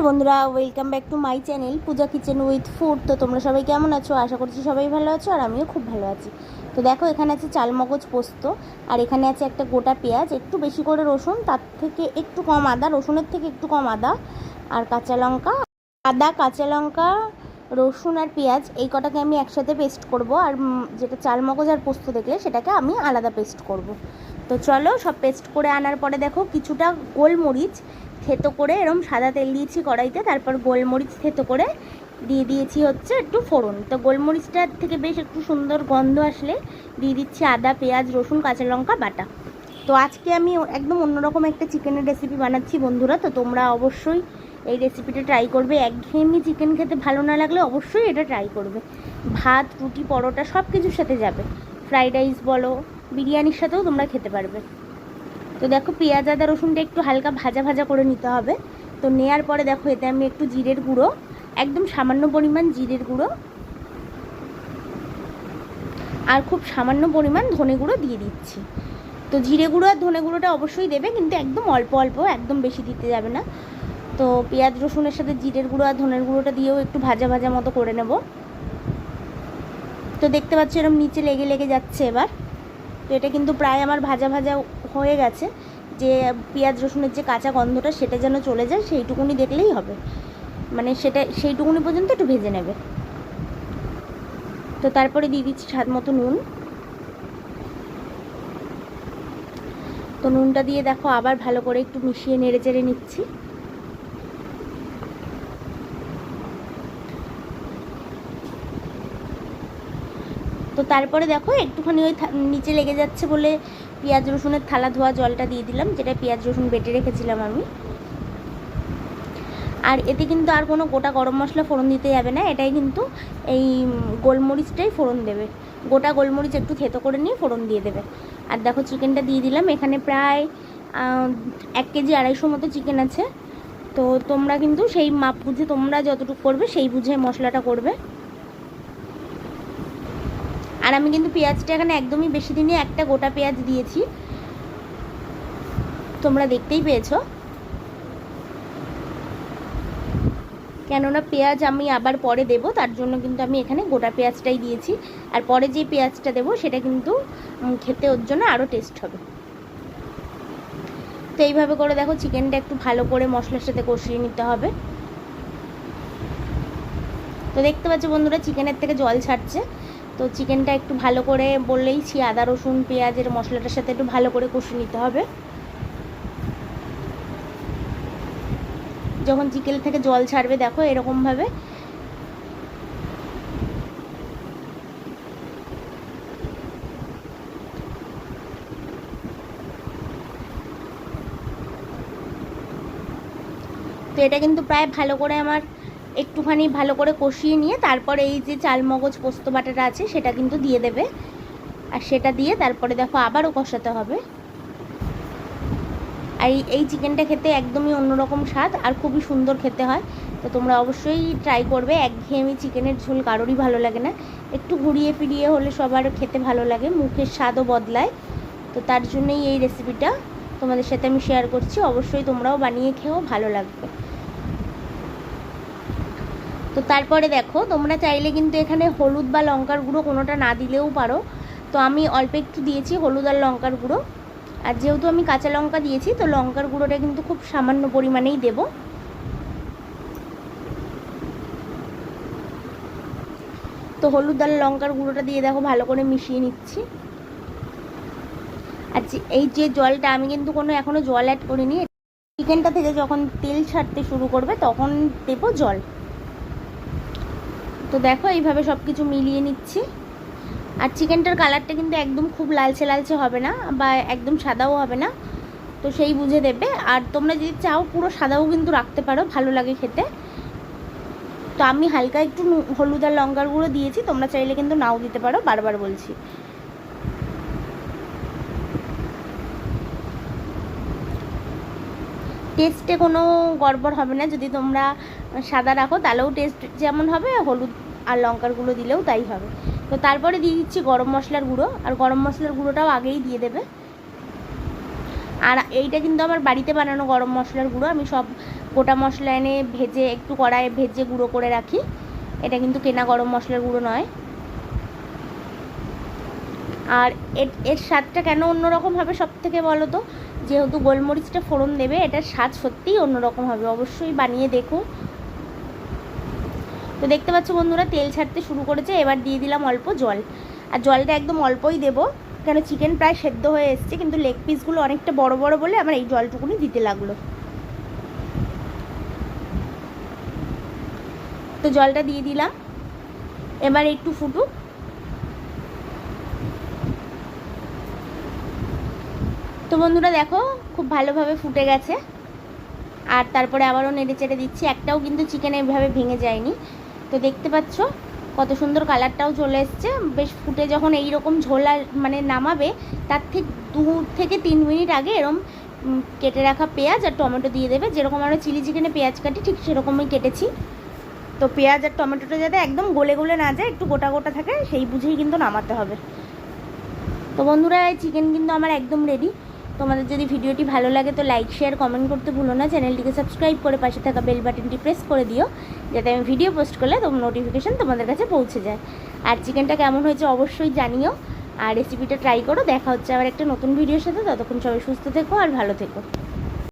নমস্কার বন্ধুরা welcome back to my channel Puja kitchen with food তো তোমরা সবাই কেমন আছো? আশা করছি সবাই ভালো আছো আর আমিও খুব ভালো আছি। তো দেখো, এখানে আছে চালমগজ পোস্ত, আর এখানে আছে একটা গোটা পেঁয়াজ, একটু বেশি করে রসুন, তার থেকে একটু কম আদা, রসুনের থেকে একটু কম আদা আর কাঁচা লঙ্কা। আদা, কাঁচা লঙ্কা, রসুন আর পেঁয়াজ, এই কটাকে আমি একসাথে পেস্ট করব, আর যেটা চালমগজ আর পোস্ত দেখলে সেটাকে আমি আলাদা পেস্ট করব। তো চলো সব পেস্ট করে আনার পরে দেখো, কিছুটা গোলমরিচ থেতো করে এরম সাদা তেল দিয়েছি কড়াইতে, তারপর গোলমরিচ থেতো করে দিয়ে দিয়েছি হচ্ছে একটু ফোড়ন। তো গোলমরিচটার থেকে বেশ একটু সুন্দর গন্ধ আসলে দিয়ে দিচ্ছি আদা, পেঁয়াজ, রসুন, কাঁচা লঙ্কা, বাটা। তো আজকে আমি একদম অন্যরকম একটা চিকেনের রেসিপি বানাচ্ছি বন্ধুরা, তো তোমরা অবশ্যই এই রেসিপিটা ট্রাই করবে। একঘেয়েমি চিকেন খেতে ভালো না লাগলে অবশ্যই এটা ট্রাই করবে। ভাত, রুটি, পরোটা সব কিছুর সাথে যাবে। ফ্রাইড রাইস বলো, বিরিয়ানির সাথেও তোমরা খেতে পারবে। তো দেখো পেঁয়াজ আদা রসুনটা একটু হালকা ভাজা ভাজা করে নিতে হবে। তো নেয়ার পরে দেখো এতে আমি একটু জিরের গুঁড়ো, একদম সামান্য পরিমাণ জিরের গুঁড়ো আর খুব সামান্য পরিমাণ ধনে গুঁড়ো দিয়ে দিচ্ছি। তো জিরে গুঁড়ো আর ধনে গুঁড়োটা অবশ্যই দেবে, কিন্তু একদম অল্প অল্প, একদম বেশি দিতে যাবে না। তো পেঁয়াজ রসুনের সাথে জিরের গুঁড়ো আর ধনের গুঁড়োটা দিয়েও একটু ভাজা ভাজা মতো করে নেব। তো দেখতে পাচ্ছ এরকম নিচে লেগে লেগে যাচ্ছে এবার। তো এটা কিন্তু প্রায় আমার ভাজা ভাজা হয়ে গেছে, যে পেঁয়াজ রসুনের যে কাঁচা গন্ধটা সেটা যেন চলে যায়, সেইটুকুনি দেখলেই হবে। মানে সেটা, সেইটুকুনি পর্যন্ত একটু ভেজে নেবে। তো তারপরে দিয়ে দিচ্ছি স্বাদ মতো নুন। তো নুনটা দিয়ে দেখো আবার ভালো করে একটু মিশিয়ে নেড়ে চেড়ে নিচ্ছি। তো তারপরে দেখো একটুখানি ওই নিচে লেগে যাচ্ছে বলে পেঁয়াজ রসুনের থালা ধোয়া জলটা দিয়ে দিলাম, যেটা পেঁয়াজ রসুন বেটে রেখেছিলাম আমি। আর এতে কিন্তু আর কোনো গোটা গরম মশলা ফোড়ন দিতে যাবে না, এটাই কিন্তু এই গোলমরিচটাই ফোড়ন দেবে। গোটা গোলমরিচ একটু থেতো করে নিয়ে ফোড়ন দিয়ে দেবে। আর দেখো চিকেনটা দিয়ে দিলাম, এখানে প্রায় এক কেজি আড়াইশো মতো চিকেন আছে। তো তোমরা কিন্তু সেই মাপ বুঝে, তোমরা যতটুকু করবে সেই বুঝে মশলাটা করবে। আর আমি কিন্তু পেঁয়াজটা এখানে একদমই বেশি দিনে একটা গোটা পেঁয়াজ দিয়েছি। তোমরা দেখতেই পেয়েছ। কেননা পেঁয়াজ আমি আবার পরে দেব, তার জন্য কিন্তু আমি এখানে গোটা পেঁয়াজটাই দিয়েছি। আর পরে যে পেঁয়াজটা দেবো, সেটা কিন্তু খেতে ওর জন্য আরও টেস্ট হবে। তো এইভাবে করে দেখো চিকেনটা একটু ভালো করে মশলার সাথে কষিয়ে নিতে হবে। তো দেখতে পাচ্ছ বন্ধুরা চিকেনের থেকে জল ছাড়ছে। তো চিকেনটা একটু ভালো করে বললেইছি, আদা, রসুন, পেঁয়াজের মশলাটার সাথে একটু ভালো করে কষিয়ে নিতে হবে। যখন চিকেন থেকে জল ছাড়বে, দেখো এরকমভাবে। তো এটা কিন্তু প্রায় ভালো করে আমার একটুখানি ভালো করে কষিয়ে নিয়ে তারপরে এই যে চালমগজ পোস্ত বাটাটা আছে, সেটা কিন্তু দিয়ে দেবে। আর সেটা দিয়ে তারপরে দেখো আবারও কষাতে হবে। আর এই- এই চিকেনটা খেতে একদমই অন্যরকম স্বাদ আর খুবই সুন্দর খেতে হয়। তো তোমরা অবশ্যই ট্রাই করবে, একঘেয়েমি চিকেনের ঝোল কারোরই ভালো লাগে না। একটু ঘুরিয়ে ফিরিয়ে হলে সবার খেতে ভালো লাগে, মুখের স্বাদও বদলায়। তো তার জন্যই এই রেসিপিটা তোমাদের সাথে আমি শেয়ার করছি। অবশ্যই তোমরাও বানিয়ে খেয়েও ভালো লাগবে। তো তারপরে দেখো, তোমরা চাইলে কিন্তু এখানে হলুদ বা লঙ্কার গুঁড়ো কোনোটা না দিলেও পারো। তো আমি অল্প একটু দিয়েছি হলুদ আর লঙ্কার গুঁড়ো। আর যেহেতু আমি কাঁচা লঙ্কা দিয়েছি, তো লঙ্কার গুঁড়োটা কিন্তু খুব সামান্য পরিমাণেই দেব। তো হলুদ আর লঙ্কার গুঁড়োটা দিয়ে দেখো, ভালো করে মিশিয়ে নিচ্ছি। আর এই যে জলটা, আমি কিন্তু কোনো এখনও জল অ্যাড করিনি। চিকেনটা থেকে যখন তেল ছাড়তে শুরু করবে, তখন দেবো জল। তো দেখো, এইভাবে সব কিছু মিলিয়ে নিচ্ছি। আর চিকেনটার কালারটা কিন্তু একদম খুব লালচে লালচে হবে না, বা একদম সাদাও হবে না, তো সেই বুঝে দেবে। আর তোমরা যদি চাও, পুরো সাদাও কিন্তু রাখতে পারো, ভালো লাগে খেতে। তো আমি হালকা একটু হলুদ আর লঙ্কার গুঁড়ো দিয়েছি, তোমরা চাইলে কিন্তু নাও দিতে পারো, বারবার বলছি। টেস্টে কোনো গড়বড় হবে না। যদি তোমরা সাদা রাখো, তাহলেও টেস্ট যেমন হবে, হলুদ আর লঙ্কার গুঁড়ো দিলেও তাই হবে। তো তারপরে দিয়ে দিচ্ছি গরম মশলার গুঁড়ো, আর গরম মশলার গুঁড়োটাও আগেই দিয়ে দেবে। আর এইটা কিন্তু আমার বাড়িতে বানানো গরম মশলার গুঁড়ো, আমি সব গোটা মশলা এনে ভেজে, একটু কড়াইয়ে ভেজে গুঁড়ো করে রাখি। এটা কিন্তু কেনা গরম মশলার গুঁড়ো নয়। আর এর এর স্বাদটা কেন অন্যরকম হবে সব থেকে বলো তো? যেহেতু গোলমরিচটা ফোড়ন দেবে এটার স্বাদ সত্যিই অন্যরকম হবে। অবশ্যই বানিয়ে দেখো তো দেখতে পাচ্ছ বন্ধুরা, তেল ছাড়তে শুরু করেছে, এবার দিয়ে দিলাম অল্প জল। আর জলটা একদম অল্পই দেবো, কেন চিকেন প্রায় সেদ্ধ হয়ে এসছে, কিন্তু লেগ পিসগুলো অনেকটা বড় বড় বলে আমার এই জলটুকুনি দিতে লাগল। তো জলটা দিয়ে দিলাম। এবার একটু ফুটুক। তো বন্ধুরা দেখো, খুব ভালোভাবে ফুটে গেছে। আর তারপরে আবারও নেড়ে চেড়ে দিচ্ছি। একটাও কিন্তু চিকেন এভাবে ভেঙে যায়নি। তো দেখতে পাচ্ছ, কত সুন্দর কালারটাও চলে এসছে। বেশ ফুটে যখন এই রকম ঝোলা মানে নামাবে, তার ঠিক দু থেকে তিন মিনিট আগে এরম কেটে রাখা পেঁয়াজ আর টমেটো দিয়ে দেবে। যেরকম আমরা চিলি চিকেনে পেঁয়াজ কাটি, ঠিক সেরকমই কেটেছি। তো পেঁয়াজ আর টমেটোটা যাতে একদম গলে গলে না যায়, একটু গোটা গোটা থাকে, সেই বুঝেই কিন্তু নামাতে হবে। তো বন্ধুরা চিকেন কিন্তু আমার একদম রেডি তোমাদের যদি ভিডিওটি ভালো লাগে তো লাইক শেয়ার কমেন্ট করতে ভুলো না। চ্যানেলটিকে সাবস্ক্রাইব করে পাশে থাকা বেল বাটনটি প্রেস করে দিও, যাতে আমি ভিডিও পোস্ট করলে তোমার নোটিফিকেশান তোমাদের কাছে পৌঁছে যায়। আর চিকেনটা কেমন হয়েছে অবশ্যই জানিও। আর রেসিপিটা ট্রাই করো। দেখা হচ্ছে আবার একটা নতুন ভিডিওর সাথে। ততক্ষণ সবাই সুস্থ থেকো আর ভালো থেকো।